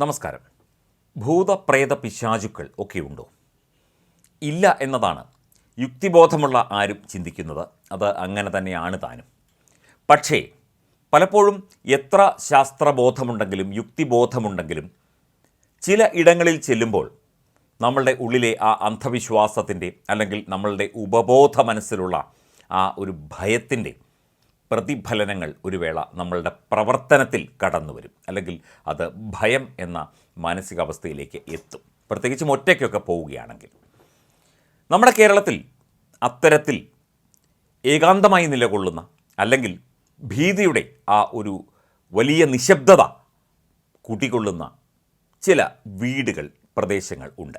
നമസ്കാരം. ഭൂതപ്രേത പിശാചുക്കൾ ഒക്കെയുണ്ടോ? ഇല്ല എന്നതാണ് യുക്തിബോധമുള്ള ആരും ചിന്തിക്കുന്നത്. അത് അങ്ങനെ തന്നെയാണ് താനും. പക്ഷേ പലപ്പോഴും എത്ര ശാസ്ത്രബോധമുണ്ടെങ്കിലും യുക്തിബോധമുണ്ടെങ്കിലും ചില ഇടങ്ങളിൽ ചെല്ലുമ്പോൾ നമ്മളുടെ ഉള്ളിലെ ആ അന്ധവിശ്വാസത്തിന്റെ അല്ലെങ്കിൽ നമ്മളുടെ ഉപബോധ മനസ്സിലുള്ള ആ ഒരു ഭയത്തിന്റെ പ്രതിഫലനങ്ങൾ ഒരു വേള നമ്മളുടെ പ്രവർത്തനത്തിൽ കടന്നു വരും അല്ലെങ്കിൽ അത് ഭയം എന്ന മാനസികാവസ്ഥയിലേക്ക് എത്തും. പ്രത്യേകിച്ചും ഒറ്റയ്ക്കൊക്കെ പോവുകയാണെങ്കിൽ. നമ്മുടെ കേരളത്തിൽ അത്തരത്തിൽ ഏകാന്തമായി നിലകൊള്ളുന്ന അല്ലെങ്കിൽ ഭീതിയുടെ ആ ഒരു വലിയ നിശബ്ദത കുടികൊള്ളുന്ന ചില വീടുകൾ പ്രദേശങ്ങൾ ഉണ്ട്.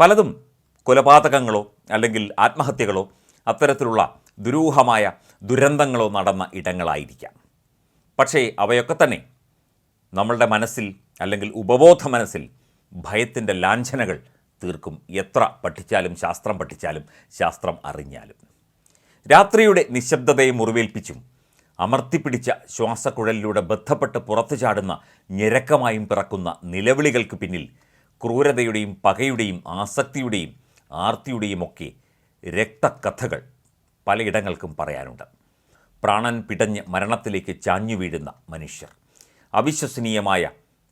പലതും കൊലപാതകങ്ങളോ അല്ലെങ്കിൽ ആത്മഹത്യകളോ അത്തരത്തിലുള്ള ദുരൂഹമായ ദുരന്തങ്ങളോ നടന്ന ഇടങ്ങളായിരിക്കാം. പക്ഷേ അവയൊക്കെ തന്നെ നമ്മളുടെ മനസ്സിൽ അല്ലെങ്കിൽ ഉപബോധ മനസ്സിൽ ഭയത്തിന്റെ ലാഞ്ചനകൾ തീർക്കും. എത്ര പഠിച്ചാലും ശാസ്ത്രം പഠിച്ചാലും ശാസ്ത്രം അറിഞ്ഞാലും. രാത്രിയുടെ നിശബ്ദതയെ മുറിവേൽപ്പിച്ചും അമർത്തിപ്പിടിച്ച ശ്വാസക്കുഴലിലൂടെ ബന്ധപ്പെട്ട് പുറത്തു ചാടുന്ന ഞെരക്കമായും പിറക്കുന്ന നിലവിളികൾക്ക് പിന്നിൽ ക്രൂരതയുടെയും പകയുടെയും ആസക്തിയുടെയും ആർത്തിയുടെയും ഒക്കെ രക്തകഥകൾ പലയിടങ്ങൾക്കും പറയാനുണ്ട്. പ്രാണൻ പിടഞ്ഞ് മരണത്തിലേക്ക് ചാഞ്ഞു വീഴുന്ന മനുഷ്യർ. അവിശ്വസനീയമായ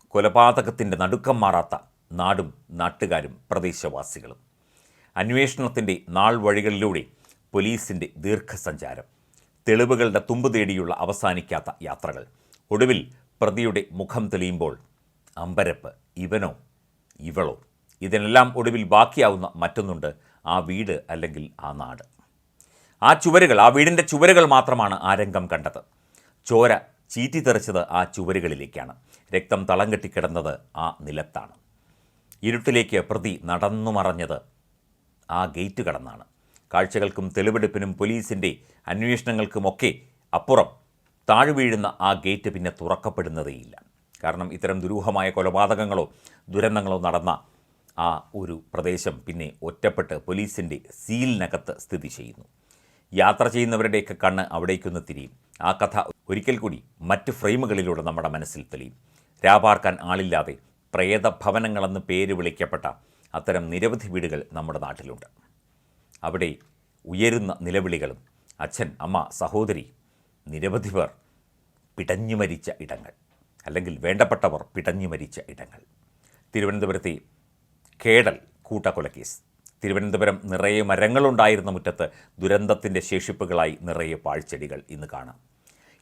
കൊലപാതകത്തിന്റെ നടുക്കം മാറാത്ത നാടും നാട്ടുകാരും പ്രദേശവാസികളും. അന്വേഷണത്തിന്റെ നാൾ വഴികളിലൂടെ പോലീസിന്റെ ദീർഘസഞ്ചാരം. തെളിവുകളുടെ തുമ്പ് തേടിയുള്ള അവസാനിക്കാത്ത യാത്രകൾ. ഒടുവിൽ പ്രതിയുടെ മുഖം തെളിയുമ്പോൾ അമ്പരപ്പ് ഇവനോ? ഇവളോ? ഇതിനെല്ലാം ഒടുവിൽ ബാക്കിയാവുന്ന മറ്റൊന്നുണ്ട് ആ വീട് അല്ലെങ്കിൽ ആ നാട്. ആ ചുവരുകൾ ആ വീടിന്റെ ചുവരുകൾ മാത്രമാണ് ആ രംഗം കണ്ടത്. ചോര ചീറ്റിത്തെറിച്ചത് ആ ചുവരുകളിലേക്കാണ്. രക്തം തളം കെട്ടിക്കിടന്നത് ആ നിലത്താണ്. ഇരുട്ടിലേക്ക് പ്രതി നടന്നു മറഞ്ഞത് ആ ഗേറ്റ് കടന്നാണ്. കാഴ്ചകൾക്കും തെളിവെടുപ്പിനും പോലീസിന്റെ അന്വേഷണങ്ങൾക്കുമൊക്കെ അപ്പുറം താഴെ വീഴുന്ന ആ ഗേറ്റ് പിന്നെ തുറക്കപ്പെടുന്നതേയില്ല. കാരണം ഇത്തരം ദുരൂഹമായ കൊലപാതകങ്ങളോ ദുരന്തങ്ങളോ നടന്ന ആ ഒരു പ്രദേശം പിന്നെ ഒറ്റപ്പെട്ട് പോലീസിന്റെ സീലിനകത്ത് സ്ഥിതി ചെയ്യുന്നു. യാത്ര ചെയ്യുന്നവരുടെയൊക്കെ കണ്ണ് അവിടേക്കൊന്ന് തിരിയും. ആ കഥ ഒരിക്കൽ കൂടി മറ്റ് ഫ്രെയിമുകളിലൂടെ നമ്മുടെ മനസ്സിൽ തെളിയും. രാപാർക്കാൻ ആളില്ലാതെ പ്രേതഭവനങ്ങളെന്ന് പേര് വിളിക്കപ്പെട്ട അത്തരം നിരവധി വീടുകൾ നമ്മുടെ നാട്ടിലുണ്ട്. അവിടെ ഉയരുന്ന നിലവിളികളും അച്ഛൻ അമ്മ സഹോദരി നിരവധി പേർ പിടഞ്ഞു മരിച്ച ഇടങ്ങൾ. അല്ലെങ്കിൽ വേണ്ടപ്പെട്ടവർ പിടഞ്ഞു മരിച്ച ഇടങ്ങൾ. തിരുവനന്തപുരത്തെ കേടൽ കൂട്ടക്കൊലക്കേസ്. തിരുവനന്തപുരം നിറയെ മരങ്ങളുണ്ടായിരുന്ന മുറ്റത്ത് ദുരന്തത്തിന്റെ ശേഷിപ്പുകളായി നിറയെ പാഴ്ചെടികൾ ഇന്ന് കാണാം.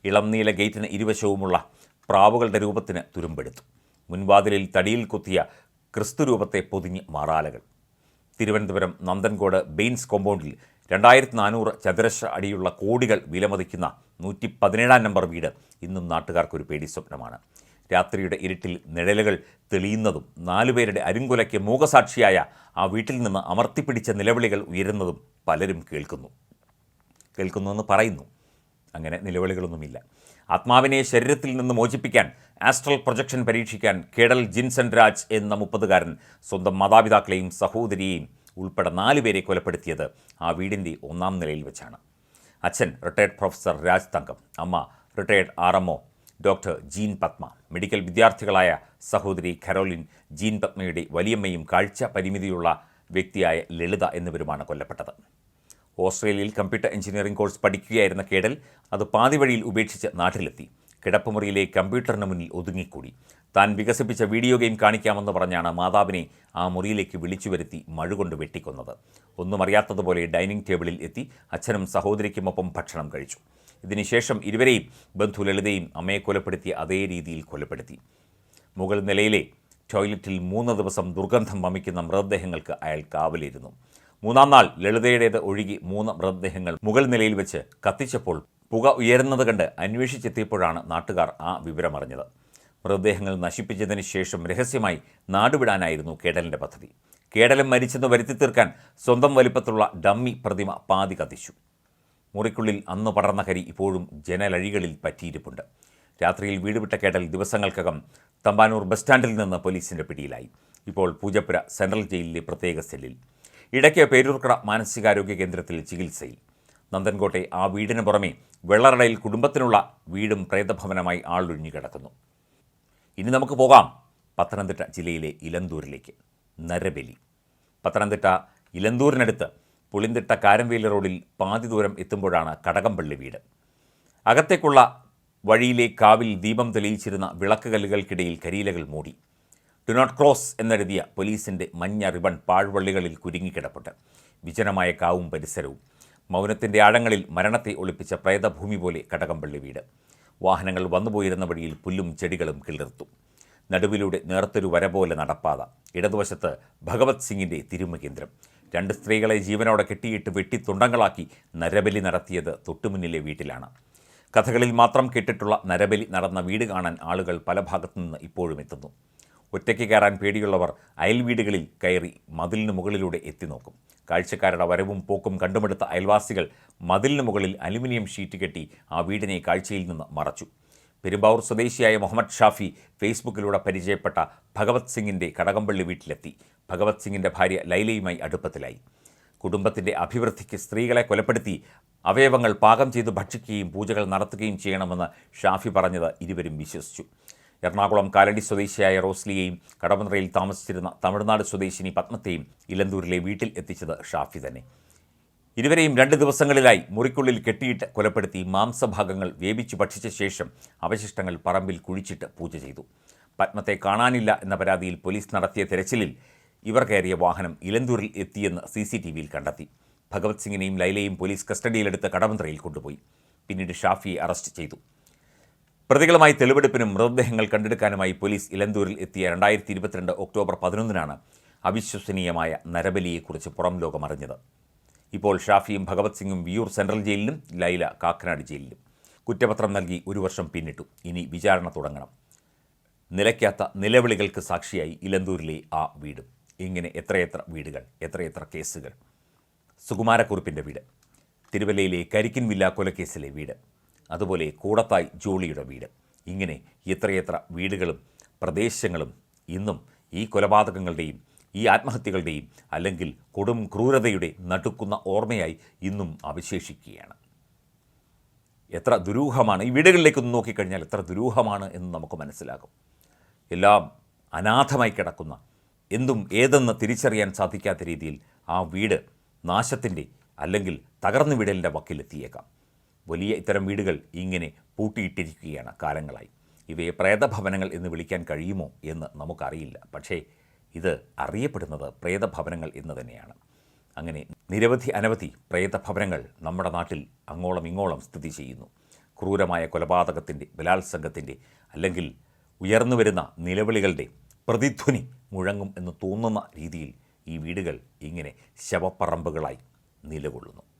ഇളം നീല ഗേറ്റിന് ഇരുവശവുമുള്ള പ്രാവുകളുടെ രൂപത്തിന് തുരുമ്പെടുത്തു. മുൻവാതിലിൽ തടിയിൽ കുത്തിയ ക്രിസ്തു രൂപത്തെ പൊതിഞ്ഞ് മാറാലകൾ. തിരുവനന്തപുരം നന്ദൻകോട് ബെയിൻസ് കോമ്പൗണ്ടിൽ രണ്ടായിരത്തി നാനൂറ് ചതുരശ്ര അടിയുള്ള കോടികൾ വിലമതിക്കുന്ന നൂറ്റി പതിനേഴാം നമ്പർ വീട് ഇന്നും നാട്ടുകാർക്കൊരു പേടി സ്വപ്നമാണ്. രാത്രിയുടെ ഇരുട്ടിൽ നിഴലുകൾ തെളിയുന്നതും നാലുപേരുടെ അരുങ്കുലയ്ക്ക് മൂകസാക്ഷിയായ ആ വീട്ടിൽ നിന്ന് അമർത്തിപ്പിടിച്ച നിലവിളികൾ ഉയരുന്നതും പലരും കേൾക്കുന്നു. കേൾക്കുന്നുവെന്ന് പറയുന്നു. അങ്ങനെ നിലവിളികളൊന്നുമില്ല. ആത്മാവിനെ ശരീരത്തിൽ നിന്ന് മോചിപ്പിക്കാൻ ആസ്ട്രൽ പ്രൊജക്ഷൻ പരീക്ഷിക്കാൻ കേടൽ ജിൻസൺ രാജ് എന്ന മുപ്പതുകാരൻ സ്വന്തം മാതാപിതാക്കളെയും സഹോദരിയെയും ഉൾപ്പെടെ നാലുപേരെ കൊലപ്പെടുത്തിയത് ആ വീടിന്റെ ഒന്നാം നിലയിൽ വെച്ചാണ്. അച്ഛൻ retired professor Raj Thankam Amma retired R M doctor Jean Padma medical വിദ്യാർത്ഥികളായ സഹോദരി കരോലിൻ ജീൻ പത്മയുടെ വലിയമ്മയും കാഴ്ച പരിമിതിയുള്ള വ്യക്തിയായ ലളിത എന്നിവരുമാണ് കൊല്ലപ്പെട്ടത്. ഓസ്ട്രേലിയയിൽ കമ്പ്യൂട്ടർ എഞ്ചിനീയറിംഗ് കോഴ്സ് പഠിക്കുകയായിരുന്ന കേടൽ അത് പാതിവഴിയിൽ ഉപേക്ഷിച്ച് നാട്ടിലെത്തി. കിടപ്പുമുറിയിലെ കമ്പ്യൂട്ടറിന് മുന്നിൽ ഒതുങ്ങിക്കൂടി. താൻ വികസിപ്പിച്ച വീഡിയോ ഗെയിം കാണിക്കാമെന്ന് പറഞ്ഞാണ് മാതാവിനെ ആ മുറിയിലേക്ക് വിളിച്ചു വരുത്തി മഴുകൊണ്ട് വെട്ടിക്കൊന്നത്. ഒന്നും അറിയാത്തതുപോലെ ഡൈനിങ് ടേബിളിൽ എത്തി അച്ഛനും സഹോദരിക്കുമൊപ്പം ഭക്ഷണം കഴിച്ചു. ഇതിനുശേഷം ഇരുവരെയും ബന്ധു ലളിതയും അമ്മയെ കൊലപ്പെടുത്തിയ അതേ രീതിയിൽ കൊലപ്പെടുത്തി. മുകൾ നിലയിലെ ടോയ്ലറ്റിൽ മൂന്ന് ദിവസം ദുർഗന്ധം വമിക്കുന്ന മൃതദേഹങ്ങൾക്ക് അയാൾ കാവലിരുന്നു. മൂന്നാം നാൾ ലളിതയുടേത് ഒഴുകി മൂന്ന് മൃതദേഹങ്ങൾ മുകൾ നിലയിൽ വെച്ച് കത്തിച്ചപ്പോൾ പുക ഉയരുന്നത് കണ്ട് അന്വേഷിച്ചെത്തിയപ്പോഴാണ് നാട്ടുകാർ ആ വിവരമറിഞ്ഞത്. മൃതദേഹങ്ങൾ നശിപ്പിച്ചതിന് ശേഷം രഹസ്യമായി നാടുവിടാനായിരുന്നു കേടലിന്റെ പദ്ധതി. കേടലം മരിച്ചെന്ന് വരുത്തി തീർക്കാൻ സ്വന്തം വലിപ്പത്തിലുള്ള ഡമ്മി പ്രതിമ പാതി കത്തിച്ചു. മുറിക്കുള്ളിൽ അന്ന് പടർന്ന കരി ഇപ്പോഴും ജനലഴികളിൽ പറ്റിയിരിപ്പുണ്ട്. രാത്രിയിൽ വീട് വിട്ട കേടൽ ദിവസങ്ങൾക്കകം തമ്പാനൂർ ബസ് സ്റ്റാൻഡിൽ നിന്ന് പോലീസിന്റെ പിടിയിലായി. ഇപ്പോൾ പൂജപ്പുര സെൻട്രൽ ജയിലിലെ പ്രത്യേക സെല്ലിൽ. ഇടയ്ക്ക് പേരൂർക്കട മാനസികാരോഗ്യ കേന്ദ്രത്തിൽ ചികിത്സയിൽ. നന്ദൻകോട്ടെ ആ വീടിന് പുറമെ വെള്ളറടയിൽ കുടുംബത്തിനുള്ള വീടും പ്രേതഭവനമായി ആളൊഴിഞ്ഞു കിടക്കുന്നു. ഇനി നമുക്ക് പോകാം പത്തനംതിട്ട ജില്ലയിലെ ഇലന്തൂരിലേക്ക്. നരബലി. പത്തനംതിട്ട ഇലന്തൂരിനടുത്ത് പുളിന്തിട്ട കാരംവേലി റോഡിൽ പാതി ദൂരം എത്തുമ്പോഴാണ് കടകംപള്ളി വീട്. അകത്തേക്കുള്ള വഴിയിലെ കാവിൽ ദീപം തെളിയിച്ചിരുന്ന വിളക്ക് കല്ലുകൾക്കിടയിൽ കരിയിലകൾ മൂടി. ഡു നോട്ട് ക്രോസ് എന്നെഴുതിയ പോലീസിന്റെ മഞ്ഞ റിബൺ പാഴ്വള്ളികളിൽ കുരുങ്ങിക്കിടപ്പുണ്ട്. വിജനമായ കാവും പരിസരവും. മൗനത്തിന്റെ ആഴങ്ങളിൽ മരണത്തെ ഒളിപ്പിച്ച പ്രേതഭൂമി പോലെ കടകംപള്ളി വീട്. വാഹനങ്ങൾ വന്നുപോയിരുന്ന വഴിയിൽ പുല്ലും ചെടികളും കിളിർത്തു. നടുവിലൂടെ നേർത്തൊരു വര പോലെ നടപ്പാത. ഇടതുവശത്ത് ഭഗവത് സിംഗിന്റെ തിരുമകേന്ദ്രം. രണ്ട് സ്ത്രീകളെ ജീവനോടെ കെട്ടിയിട്ട് വെട്ടി തുണ്ടങ്ങളാക്കി നരബലി നടത്തിയത് തൊട്ടുമുന്നിലെ വീട്ടിലാണ്. കഥകളിൽ മാത്രം കേട്ടിട്ടുള്ള നരബലി നടന്ന വീട് കാണാൻ ആളുകൾ പല ഭാഗത്തുനിന്ന് ഇപ്പോഴും എത്തുന്നു. ഒറ്റയ്ക്ക് കയറാൻ പേടിയുള്ളവർ അയൽവീടുകളിൽ കയറി മതിലിന് മുകളിലൂടെ എത്തി നോക്കും. കാഴ്ചക്കാരുടെ വരവും പോക്കും കണ്ടുമെടുത്ത അയൽവാസികൾ മതിലിന് മുകളിൽ അലുമിനിയം ഷീറ്റ് കെട്ടി ആ വീടിനെ കാഴ്ചയിൽ നിന്ന് മറച്ചു. പെരുമ്പാവൂർ സ്വദേശിയായ മുഹമ്മദ് ഷാഫി ഫേസ്ബുക്കിലൂടെ പരിചയപ്പെട്ട ഭഗവത് സിംഗിന്റെ കടകംപള്ളി വീട്ടിലെത്തി. ഭഗവത് സിംഗിന്റെ ഭാര്യ ലൈലയുമായി അടുപ്പത്തിലായി. കുടുംബത്തിന്റെ അഭിവൃദ്ധിക്ക് സ്ത്രീകളെ കൊലപ്പെടുത്തി അവയവങ്ങൾ പാകം ചെയ്ത് ഭക്ഷിക്കുകയും പൂജകൾ നടത്തുകയും ചെയ്യണമെന്ന് ഷാഫി പറഞ്ഞത് ഇരുവരും വിശ്വസിച്ചു. എറണാകുളം കാലടി സ്വദേശിയായ റോസ്ലിയെയും കടമന്ത്രയിൽ താമസിച്ചിരുന്ന തമിഴ്നാട് സ്വദേശിനി പത്മത്തെയും ഇലന്തൂരിലെ വീട്ടിൽ എത്തിച്ചത് ഷാഫി തന്നെ. ഇരുവരെയും രണ്ട് ദിവസങ്ങളിലായി മുറിക്കുള്ളിൽ കെട്ടിയിട്ട് കൊലപ്പെടുത്തി മാംസഭാഗങ്ങൾ വേവിച്ചു ഭക്ഷിച്ച ശേഷം അവശിഷ്ടങ്ങൾ പറമ്പിൽ കുഴിച്ചിട്ട് പൂജ ചെയ്തു. പത്മത്തെ കാണാനില്ല എന്ന പരാതിയിൽ പോലീസ് നടത്തിയ തെരച്ചിലിൽ ഇവർ കയറിയ വാഹനം ഇലന്തൂരിൽ എത്തിയെന്ന് സി സി ടി വിയിൽ കണ്ടെത്തി. ഭഗവത് സിംഗിനെയും ലൈലയും പോലീസ് കസ്റ്റഡിയിലെടുത്ത് കടവന്ത്രയിൽ കൊണ്ടുപോയി. പിന്നീട് ഷാഫിയെ അറസ്റ്റ് ചെയ്തു. പ്രതികളുമായി തെളിവെടുപ്പിനും മൃതദേഹങ്ങൾ കണ്ടെടുക്കാനുമായി പോലീസ് ഇലന്തൂരിൽ എത്തിയ രണ്ടായിരത്തി ഇരുപത്തിരണ്ട് ഒക്ടോബർ പതിനൊന്നിനാണ് അവിശ്വസനീയമായ നരബലിയെക്കുറിച്ച് പുറം ലോകമറിഞ്ഞത് ഇപ്പോൾ ഷാഫിയും ഭഗവത് സിംഗും വിയൂർ സെൻട്രൽ ജയിലിലും ലൈല കാക്കനാട് ജയിലിലും. കുറ്റപത്രം നൽകി ഒരു വർഷം പിന്നിട്ടു. ഇനി വിചാരണ തുടങ്ങണം. നിലയ്ക്കാത്ത നിലവിളികൾക്ക് സാക്ഷിയായി ഇലന്തൂരിലെ ആ വീടും. ഇങ്ങനെ എത്രയെത്ര വീടുകൾ എത്രയെത്ര കേസുകൾ. സുകുമാരക്കുറുപ്പിന്റെ വീട്. തിരുവല്ലയിലെ കരിക്കിൻ വില്ല കൊലക്കേസിലെ വീട്. അതുപോലെ കൂടത്തായ് ജോളിയുടെ വീട്. ഇങ്ങനെ എത്രയെത്ര വീടുകളും പ്രദേശങ്ങളും ഇന്നും ഈ കൊലപാതകങ്ങളുടെയും ഈ ആത്മഹത്യകളുടെയും അല്ലെങ്കിൽ കൊടും ക്രൂരതയുടെ നടുക്കുന്ന ഓർമ്മയായി ഇന്നും അവശേഷിക്കുകയാണ്. എത്ര ദുരൂഹമാണ് ഈ വീടുകളിലേക്കൊന്ന് നോക്കിക്കഴിഞ്ഞാൽ എത്ര ദുരൂഹമാണ് എന്ന് നമുക്ക് മനസ്സിലാകും. എല്ലാം അനാഥമായി കിടക്കുന്ന എന്തും ഏതെന്ന് തിരിച്ചറിയാൻ സാധിക്കാത്ത രീതിയിൽ ആ വീട് നാശത്തിന്റെ അല്ലെങ്കിൽ തകർന്നു വിടലിന്റെ വക്കിലെത്തിയേക്കാം. വലിയ ഇത്തരം വീടുകൾ ഇങ്ങനെ പൂട്ടിയിട്ടിരിക്കുകയാണ് കാലങ്ങളായി. ഇവയെ പ്രേതഭവനങ്ങൾ എന്ന് വിളിക്കാൻ കഴിയുമോ എന്ന് നമുക്കറിയില്ല. പക്ഷേ ഇത് അറിയപ്പെടുന്നത് പ്രേതഭവനങ്ങൾ എന്ന് തന്നെയാണ്. അങ്ങനെ നിരവധി അനവധി പ്രേതഭവനങ്ങൾ നമ്മുടെ നാട്ടിൽ അങ്ങോളം ഇങ്ങോളം സ്ഥിതി ചെയ്യുന്നു. ക്രൂരമായ കൊലപാതകത്തിന്റെ ബലാത്സംഗത്തിന്റെ അല്ലെങ്കിൽ ഉയർന്നു വരുന്ന നിലവിളികളുടെ പ്രതിധ്വനി മുഴങ്ങും എന്ന് തോന്നുന്ന രീതിയിൽ ഈ വീടുകൾ ഇങ്ങനെ ശവപ്പറമ്പുകളായി നിലകൊള്ളുന്നു.